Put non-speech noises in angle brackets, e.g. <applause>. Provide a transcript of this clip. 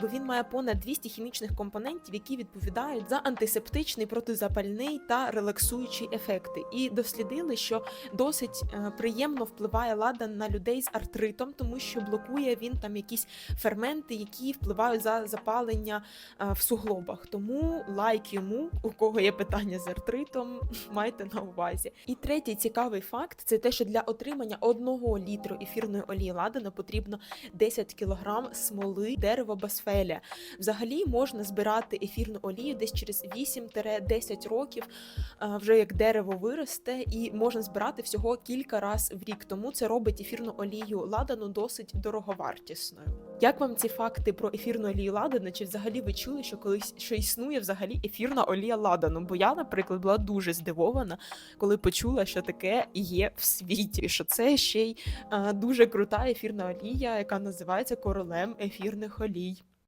бо він має понад 200 хімічних компонентів, які відповідають за антисептичний, протизапальний та релаксуючий ефекти. І дослідили, що досить е, приємно впливає ладан на людей з артритом, тому що блокує він там якісь ферменти, які впливають за запалення е, в суглобах. Тому лайк йому, у кого є питання з артритом, <laughs> майте на увазі. І третій цікавий факт це те, що для отримання одного літру ефірної олії ладана потрібно 10 кг смоли дерева басфелія. Взагалі можна збирати ефірну олію десь через 8-10 років, е, вже як дерево виросте, і можна збирати всього кілька разів в рік. Тому це робить ефірну олію ладану досить дороговартісною. Як вам ці факти про ефірну олію ладану? Чи взагалі ви чули, що колись що існує взагалі ефірна олія ладану? Бо я, наприклад, була дуже здивована, коли почула, що таке є в світі, що це ще й е, дуже крута ефірна олія, яка називається королем ефірних олій.